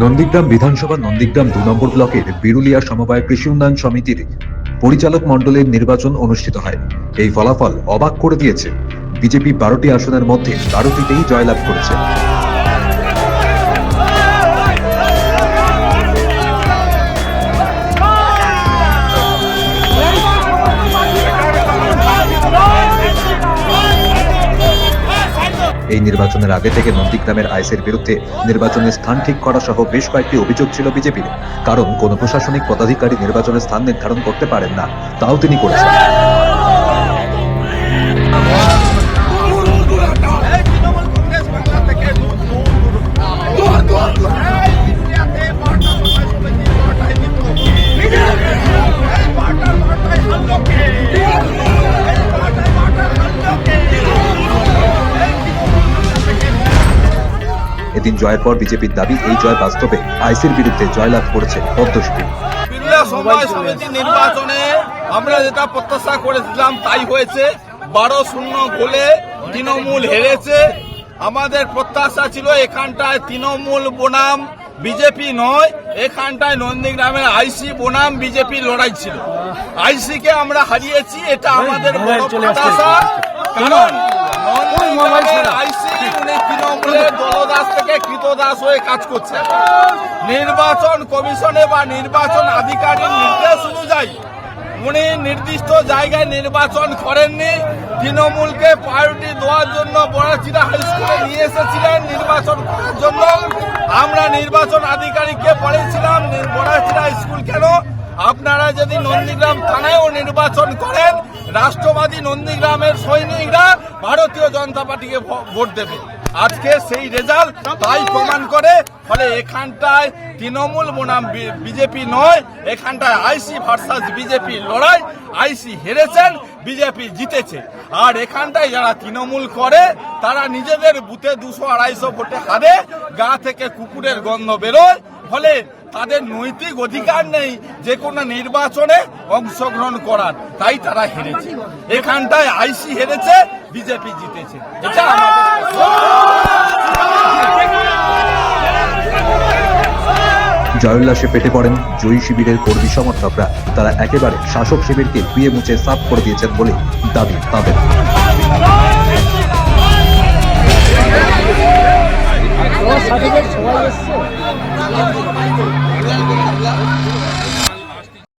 নন্দীগ্রাম বিধানসভা নন্দীগ্রাম দু নম্বর ব্লকের বিরুলিয়া সমবায় কৃষি উন্নয়ন সমিতির পরিচালক মণ্ডলের নির্বাচন অনুষ্ঠিত হয়। এই ফলাফল অবাক করে দিয়েছে। বিজেপি বারোটি আসনের মধ্যে বারোটিতেই জয়লাভ করেছে। এই নির্বাচনের আগে থেকে নন্দীগ্রামের আইসের বিরুদ্ধে নির্বাচনের স্থান ঠিক করা সহ বেশ কয়েকটি অভিযোগ ছিল বিজেপির। কারণ কোন প্রশাসনিক পদাধিকারী নির্বাচনের স্থান নির্ধারণ করতে পারেন না। তাও তিনি করেছেন। এদিন জয়ের পর বিজেপির দাবি এই জয় বাস্তবে আইসির বিরুদ্ধে জয়লাভ করেছে পদ্মশিবী সমিতি নির্বাচনে আমরা যেটা প্রত্যাশা করেছিলাম তাই হয়েছে। বারো শূন্য গোলে তৃণমূল হেরেছে। আমাদের প্রত্যাশা ছিল এখানটায় তৃণমূল বনাম বিজেপি নয় এখানটায় নন্দীগ্রামের আইসি বনাম বিজেপি লড়াই ছিল। আইসিকে আমরা হারিয়েছি এটা আমাদের বড় প্রত্যাশা। কারণ দলদাস থেকে কৃতদাস হয়ে কাজ করছেন নির্বাচন কমিশনে বা নির্বাচন আধিকারিক নির্দেশ অনুযায়ী উনি নির্দিষ্ট জায়গায় নির্বাচন করেননি। তৃণমূলকে প্রায়োরিটি দেওয়ার জন্য বড়াচিরা হাই স্কুলে নিয়ে এসেছিলেন নির্বাচন করার জন্য। আমরা নির্বাচন আধিকারিককে বলেছিলাম বড়াচিরা স্কুল কেন? আপনারা যদি নন্দীগ্রাম থানায়ও নির্বাচন করেন রাষ্ট্রবাদী নন্দীগ্রামের সৈনিকরা ভারতীয় জনতা পার্টিকে ভোট দেবে। আজকে সেই রেজাল্ট তাই প্রমাণ করে, ফলে এখানটায় তৃণমূল বনাম বিজেপি নয়, এখানটায় আইসি ভার্সাস বিজেপি লড়াই, আইসি হেরেছেন, বিজেপি জিতেছে। আর এখানটায় যারা তৃণমূল করে, তারা নিজেদের বুথে দুশো আড়াইশো ভোটে হারে গা থেকে কুকুরের গন্ধ বেরোয়, ফলে তাদের নৈতিক অধিকার নেই যে কোনো নির্বাচনে অংশগ্রহণ করার। তাই তারা হেরেছে। এখানটায় আইসি হেরেছে, বিজেপি জিতেছে। এটা জয়োল্লাসে পেটে পড়েন জয়ী শিবিরের কর্মী সমর্থকরা। তারা একেবারে শাসক শিবিরকে ধুয়ে মুছে সাফ করে দিয়েছেন বলে দাবি তাদের। সবাই এসছে?